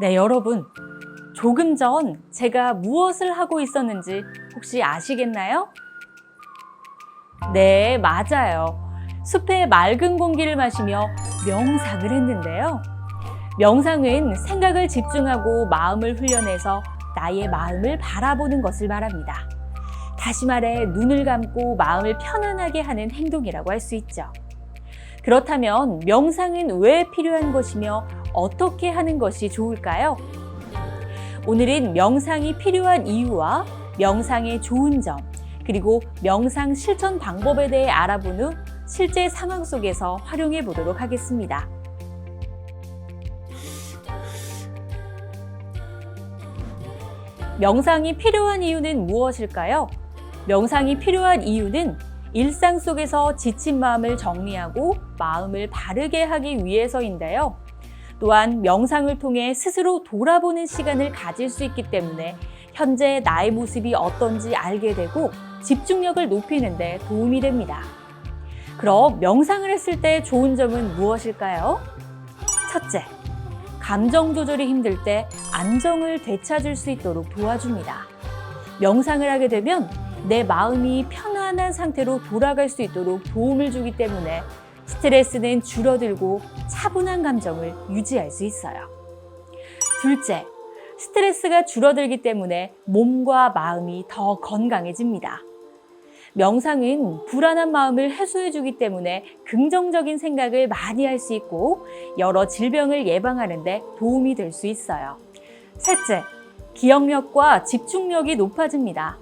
네, 여러분. 조금 전 제가 무엇을 하고 있었는지 혹시 아시겠나요? 네, 맞아요. 숲의 맑은 공기를 마시며 명상을 했는데요. 명상은 생각을 집중하고 마음을 훈련해서 나의 마음을 바라보는 것을 말합니다. 다시 말해 눈을 감고 마음을 편안하게 하는 행동이라고 할 수 있죠. 그렇다면 명상은 왜 필요한 것이며 어떻게 하는 것이 좋을까요? 오늘은 명상이 필요한 이유와 명상의 좋은 점, 그리고 명상 실천 방법에 대해 알아본 후 실제 상황 속에서 활용해 보도록 하겠습니다. 명상이 필요한 이유는 무엇일까요? 명상이 필요한 이유는 일상 속에서 지친 마음을 정리하고 마음을 바르게 하기 위해서인데요. 또한 명상을 통해 스스로 돌아보는 시간을 가질 수 있기 때문에 현재 나의 모습이 어떤지 알게 되고 집중력을 높이는 데 도움이 됩니다. 그럼 명상을 했을 때 좋은 점은 무엇일까요? 첫째, 감정 조절이 힘들 때 안정을 되찾을 수 있도록 도와줍니다. 명상을 하게 되면 내 마음이 편안한 상태로 돌아갈 수 있도록 도움을 주기 때문에 스트레스는 줄어들고 차분한 감정을 유지할 수 있어요. 둘째, 스트레스가 줄어들기 때문에 몸과 마음이 더 건강해집니다. 명상은 불안한 마음을 해소해주기 때문에 긍정적인 생각을 많이 할 수 있고 여러 질병을 예방하는데 도움이 될 수 있어요. 셋째, 기억력과 집중력이 높아집니다.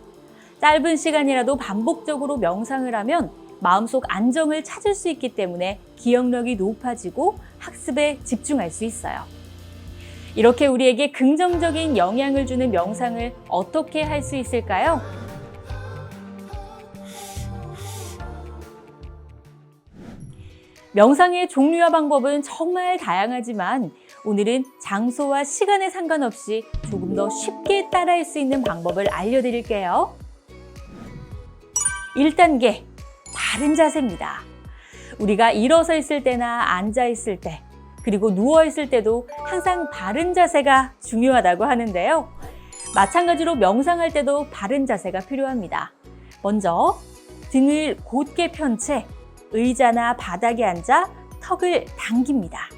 짧은 시간이라도 반복적으로 명상을 하면 마음속 안정을 찾을 수 있기 때문에 기억력이 높아지고 학습에 집중할 수 있어요. 이렇게 우리에게 긍정적인 영향을 주는 명상을 어떻게 할 수 있을까요? 명상의 종류와 방법은 정말 다양하지만 오늘은 장소와 시간에 상관없이 조금 더 쉽게 따라할 수 있는 방법을 알려드릴게요. 1단계, 바른 자세입니다. 우리가 일어서 있을 때나 앉아 있을 때, 그리고 누워 있을 때도 항상 바른 자세가 중요하다고 하는데요. 마찬가지로 명상할 때도 바른 자세가 필요합니다. 먼저 등을 곧게 편 채 의자나 바닥에 앉아 턱을 당깁니다.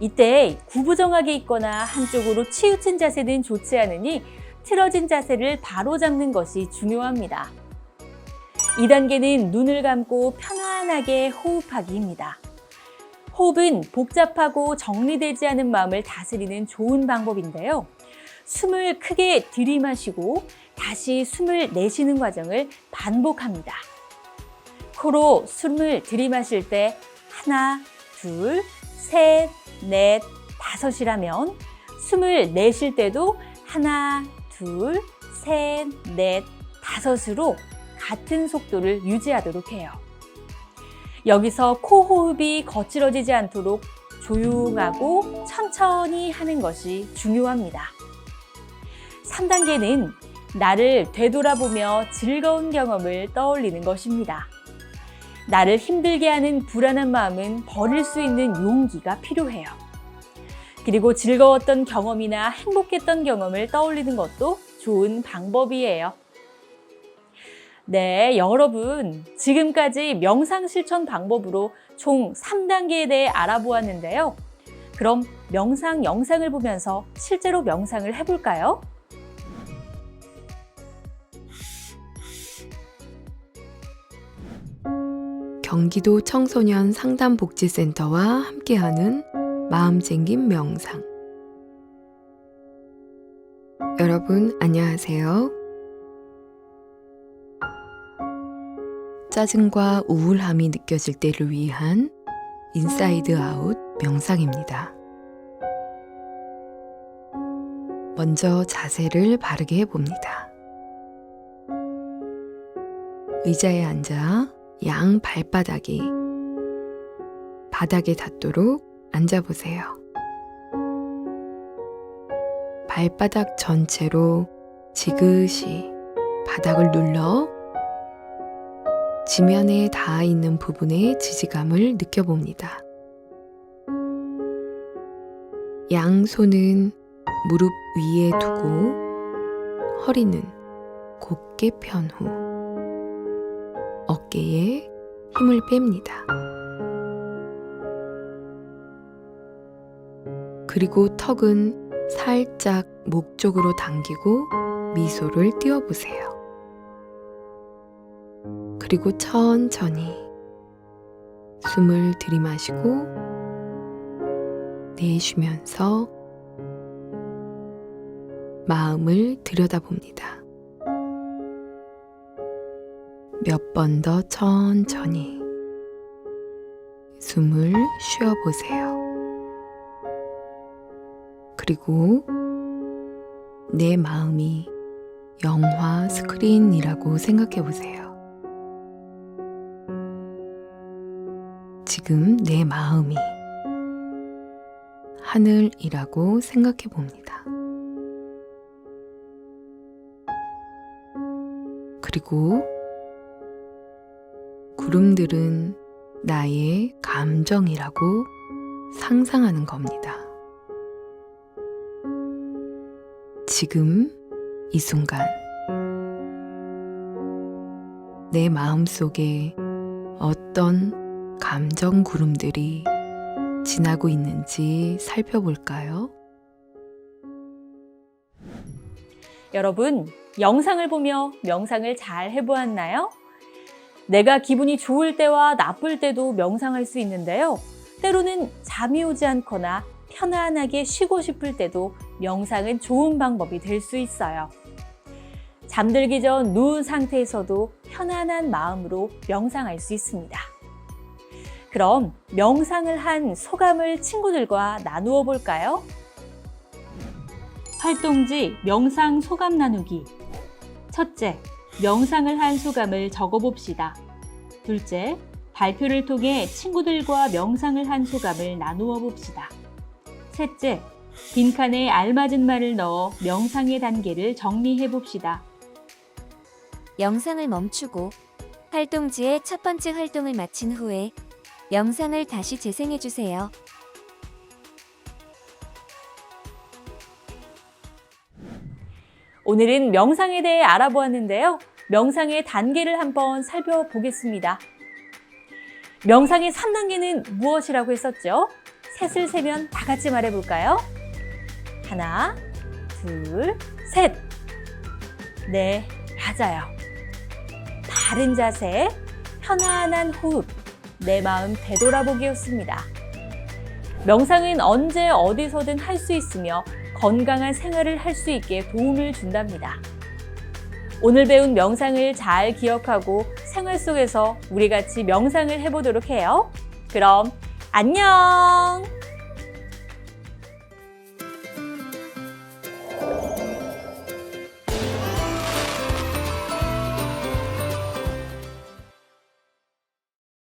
이때 구부정하게 있거나 한쪽으로 치우친 자세는 좋지 않으니 틀어진 자세를 바로 잡는 것이 중요합니다. 2단계는 눈을 감고 편안하게 호흡하기입니다. 호흡은 복잡하고 정리되지 않은 마음을 다스리는 좋은 방법인데요. 숨을 크게 들이마시고 다시 숨을 내쉬는 과정을 반복합니다. 코로 숨을 들이마실 때 하나, 둘, 셋, 넷, 다섯이라면 숨을 내쉴 때도 하나, 둘, 셋, 넷, 다섯으로 같은 속도를 유지하도록 해요. 여기서 코 호흡이 거칠어지지 않도록 조용하고 천천히 하는 것이 중요합니다. 3단계는 나를 되돌아보며 즐거운 경험을 떠올리는 것입니다. 나를 힘들게 하는 불안한 마음은 버릴 수 있는 용기가 필요해요. 그리고 즐거웠던 경험이나 행복했던 경험을 떠올리는 것도 좋은 방법이에요. 네, 여러분. 지금까지 명상 실천 방법으로 총 3단계에 대해 알아보았는데요. 그럼 명상 영상을 보면서 실제로 명상을 해볼까요? 경기도 청소년 상담복지센터와 함께하는 마음 챙김 명상. 여러분, 안녕하세요. 짜증과 우울함이 느껴질 때를 위한 인사이드 아웃 명상입니다. 먼저 자세를 바르게 해봅니다. 의자에 앉아 양 발바닥이 바닥에 닿도록 앉아보세요. 발바닥 전체로 지그시 바닥을 눌러 지면에 닿아 있는 부분의 지지감을 느껴봅니다. 양 손은 무릎 위에 두고 허리는 곧게 편 후 어깨에 힘을 뺍니다. 그리고 턱은 살짝 목 쪽으로 당기고 미소를 띄워보세요. 그리고 천천히 숨을 들이마시고 내쉬면서 마음을 들여다봅니다. 몇 번 더 천천히 숨을 쉬어보세요. 그리고 내 마음이 영화 스크린이라고 생각해 보세요. 지금 내 마음이 하늘이라고 생각해 봅니다. 그리고 구름들은 나의 감정이라고 상상하는 겁니다. 지금 이 순간 내 마음 속에 어떤 감정 구름들이 지나고 있는지 살펴볼까요? 여러분, 영상을 보며 명상을 잘 해보았나요? 내가 기분이 좋을 때와 나쁠 때도 명상할 수 있는데요. 때로는 잠이 오지 않거나 편안하게 쉬고 싶을 때도 명상은 좋은 방법이 될 수 있어요. 잠들기 전 누운 상태에서도 편안한 마음으로 명상할 수 있습니다. 그럼 명상을 한 소감을 친구들과 나누어 볼까요? 활동지 명상 소감 나누기. 첫째, 명상을 한 소감을 적어 봅시다. 둘째, 발표를 통해 친구들과 명상을 한 소감을 나누어 봅시다. 셋째, 빈칸에 알맞은 말을 넣어 명상의 단계를 정리해 봅시다. 영상을 멈추고 활동지의 첫 번째 활동을 마친 후에 영상을 다시 재생해 주세요. 오늘은 명상에 대해 알아보았는데요. 명상의 단계를 한번 살펴보겠습니다. 명상의 3단계는 무엇이라고 했었죠? 셋을 세면 다 같이 말해볼까요? 하나, 둘, 셋. 네, 맞아요. 바른 자세, 편안한 호흡, 내 마음 되돌아보기였습니다. 명상은 언제 어디서든 할 수 있으며 건강한 생활을 할 수 있게 도움을 준답니다. 오늘 배운 명상을 잘 기억하고 생활 속에서 우리 같이 명상을 해보도록 해요. 그럼 안녕!